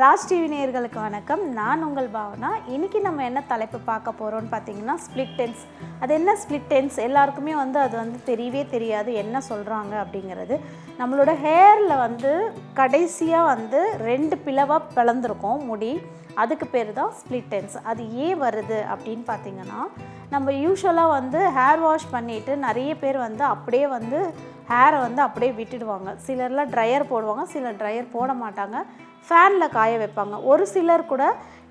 Raj TV நேயர்களுக்கு வணக்கம். நான் உங்கள் பாவனா. இன்றைக்கி நம்ம என்ன தலைப்பு பார்க்க போகிறோம்னு பார்த்தீங்கன்னா ஸ்ப்ளிட் டென்ஸ் அது என்ன ஸ்ப்ளிட் டென்ஸ் எல்லாருக்குமே வந்து அது வந்து தெரியவே தெரியாது. என்ன சொல்கிறாங்க அப்படிங்கிறது. நம்மளோட ஹேரில் வந்து கடைசியாக வந்து ரெண்டு பிளவாக பிளந்திருக்கும் முடி. அதுக்கு பேர் தான் ஸ்ப்ளிட் டென்ஸ் அது ஏன் வருது அப்படின்னு பார்த்தீங்கன்னா நம்ம யூஸ்வலாக வந்து ஹேர் வாஷ் பண்ணிவிட்டு நிறைய பேர் வந்து அப்படியே வந்து ஹேரை வந்து அப்படியே விட்டுடுவாங்க. சிலர்லாம் ட்ரையர் போடுவாங்க சிலர் ட்ரையர் போட மாட்டாங்க. ஃபேனில் காய வைப்பாங்க. ஒரு சிலர் கூட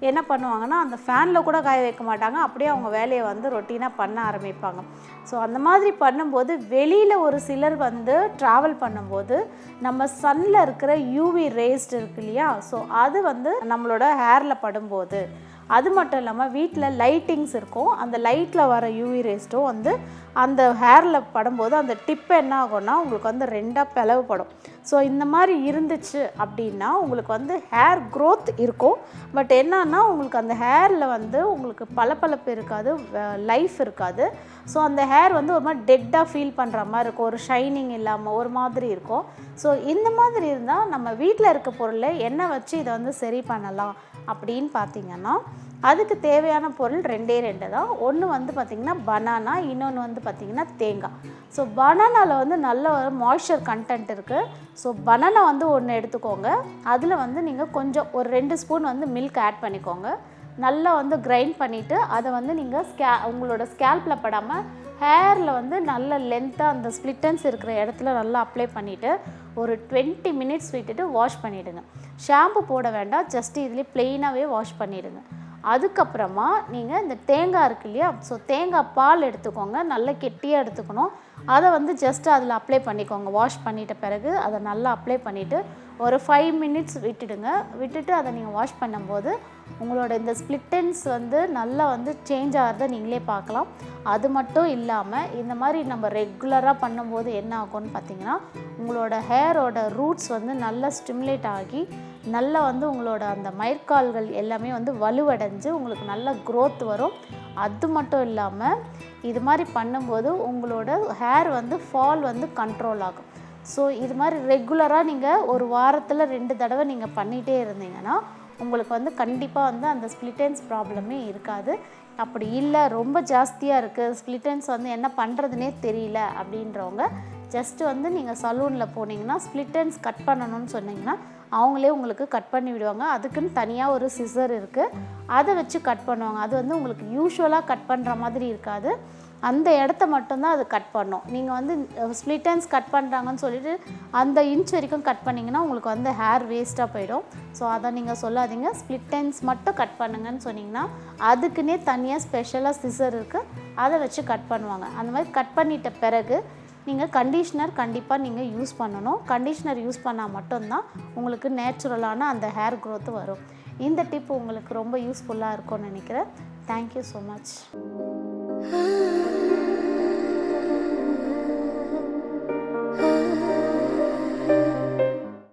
என்ன பண்ணுவாங்கன்னா அந்த ஃபேனில் கூட காய வைக்க மாட்டாங்க. அப்படியே அவங்க வேலையை வந்து ரொட்டீனாக பண்ண ஆரம்பிப்பாங்க. ஸோ அந்த மாதிரி பண்ணும்போது வெளியில் ஒரு சிலர் வந்து ட்ராவல் பண்ணும்போது நம்ம சன்னில் இருக்கிற யூவி ரேஸ்ட் இருக்கு இல்லையா? ஸோ அது வந்து நம்மளோட ஹேரில் படும்போது அது மட்டும் இல்லாமல் வீட்டில் லைட்டிங்ஸ் இருக்கும். அந்த லைட்டில் வர யூவி ரேஸ்ட்டும் வந்து அந்த ஹேரில் படும்போது அந்த டிப் என்ன ஆகும்னா உங்களுக்கு வந்து ரெண்டாக பிளவுபடும். ஸோ இந்த மாதிரி இருந்துச்சு அப்படின்னா உங்களுக்கு வந்து ஹேர் க்ரோத் இருக்கும். பட் என்னன்னா உங்களுக்கு அந்த ஹேரில் வந்து உங்களுக்கு பளபளப்பு இருக்காது லைஃப் இருக்காது. ஸோ அந்த ஹேர் வந்து ஒரு மாதிரி டெட்டாக ஃபீல் பண்ணுற மாதிரி இருக்கும். ஒரு ஷைனிங் இல்லாமல் ஒரு மாதிரி இருக்கும். ஸோ இந்த மாதிரி இருந்தால் நம்ம வீட்டில் இருக்க பொருளை என்ன வச்சு இதை வந்து சரி பண்ணலாம்? அப்படின்னு பார்த்தீங்கன்னா அதுக்கு தேவையான பொருள் ரெண்டே ரெண்டு தான். ஒன்று வந்து பார்த்திங்கன்னா பனானா இன்னொன்று வந்து பார்த்திங்கன்னா தேங்காய். ஸோ பனானாவில் வந்து நல்ல ஒரு மாய்ஸ்சர் கண்டென்ட் இருக்குது ஸோ பனானா வந்து ஒன்று எடுத்துக்கோங்க. அதில் வந்து நீங்கள் கொஞ்சம் ஒரு ரெண்டு ஸ்பூன் வந்து மில்க் ஆட் பண்ணிக்கோங்க. நல்லா வந்து கிரைண்ட் பண்ணிவிட்டு அதை வந்து நீங்கள் ஸ்கே உங்களோட ஸ்கேல்பில் படாமல் ஹேரில் வந்து நல்ல லென்த்தாக அந்த ஸ்ப்ளிட்டன்ஸ் இருக்கிற இடத்துல நல்லா அப்ளை பண்ணிவிட்டு ஒரு டுவெண்ட்டி மினிட்ஸ் விட்டுட்டு வாஷ் பண்ணிவிடுங்க ஷாம்பு போட வேண்டாம் ஜஸ்ட் இதுலேயே ப்ளெயினாகவே வாஷ் பண்ணிவிடுங்க அதுக்கப்புறமா நீங்கள் இந்த தேங்காய் இருக்கு இல்லையா ஸோ தேங்காய் பால் எடுத்துக்கோங்க நல்லா கெட்டியாக எடுத்துக்கணும். அதை வந்து ஜஸ்ட் அதில் அப்ளை பண்ணிக்கோங்க. வாஷ் பண்ணிட்ட பிறகு அதை நல்லா அப்ளை பண்ணிவிட்டு ஒரு ஃபைவ் மினிட்ஸ் விட்டுடுங்க. விட்டுட்டு அதை நீங்கள் வாஷ் பண்ணும்போது உங்களோட இந்த ஸ்ப்ளிட்டன்ஸ் வந்து நல்லா வந்து சேஞ்ச் ஆகிறத நீங்களே பார்க்கலாம். அது மட்டும் இல்லாமல் இந்த மாதிரி நம்ம ரெகுலராக பண்ணும்போது என்ன ஆகும்னு பார்த்தீங்கன்னா உங்களோட ஹேரோட ரூட்ஸ் வந்து நல்லா ஸ்டிமுலேட் ஆகி நல்லா வந்து உங்களோட அந்த மயிர்கால்கள் எல்லாமே வந்து வலுவடைஞ்சு உங்களுக்கு நல்ல க்ரோத் வரும். அது மட்டும் இல்லாமல் இது மாதிரி பண்ணும்போது உங்களோட ஹேர் வந்து ஃபால் வந்து கண்ட்ரோல் ஆகும். ஸோ இது மாதிரி ரெகுலராக நீங்கள் ஒரு வாரத்தில் ரெண்டு தடவை நீங்கள் பண்ணிகிட்டே இருந்தீங்கன்னா உங்களுக்கு வந்து கண்டிப்பாக வந்து அந்த ஸ்பிளிட்டன்ஸ் ப்ராப்ளமே இருக்காது. அப்படி இல்லை ரொம்ப ஜாஸ்தியாக இருக்குது ஸ்பிளிட்டன்ஸ் வந்து என்ன பண்ணுறதுனே தெரியல அப்படின்றவங்க ஜஸ்ட்டு வந்து நீங்கள் சலூனில் போனீங்கன்னா ஸ்பிளிட்டன்ஸ் கட் பண்ணணும்னு சொன்னீங்கன்னா அவங்களே உங்களுக்கு கட் பண்ணி விடுவாங்க. அதுக்குன்னு தனியாக ஒரு சிசர் இருக்குது அதை வச்சு கட் பண்ணுவாங்க. அது வந்து உங்களுக்கு யூஸ்வலாக கட் பண்ணுற மாதிரி இருக்காது. அந்த இடத்த மட்டும்தான் அது கட் பண்ணும். நீங்கள் வந்து ஸ்ப்ளிட்டன்ஸ் கட் பண்ணுறாங்கன்னு சொல்லிட்டு அந்த இன்ச் வரைக்கும் கட் பண்ணிங்கன்னா உங்களுக்கு வந்து ஹேர் வேஸ்ட்டாக போயிடும். ஸோ அதை நீங்கள் சொல்லாதீங்க. ஸ்ப்ளிட்டன்ஸ் மட்டும் கட் பண்ணுங்கன்னு சொன்னீங்கன்னா அதுக்குன்னே தனியாக ஸ்பெஷலாக சிசர் இருக்குது அதை வச்சு கட் பண்ணுவாங்க. அந்த மாதிரி கட் பண்ணிட்ட பிறகு நீங்கள் கண்டிஷ்னர் கண்டிப்பாக நீங்கள் யூஸ் பண்ணணும். கண்டிஷ்னர் யூஸ் பண்ணால் மட்டும்தான் உங்களுக்கு நேச்சுரலான அந்த ஹேர் க்ரோத் வரும். இந்த டிப் உங்களுக்கு ரொம்ப யூஸ்ஃபுல்லாக இருக்கும்னு நினைக்கிறேன். Thank you so much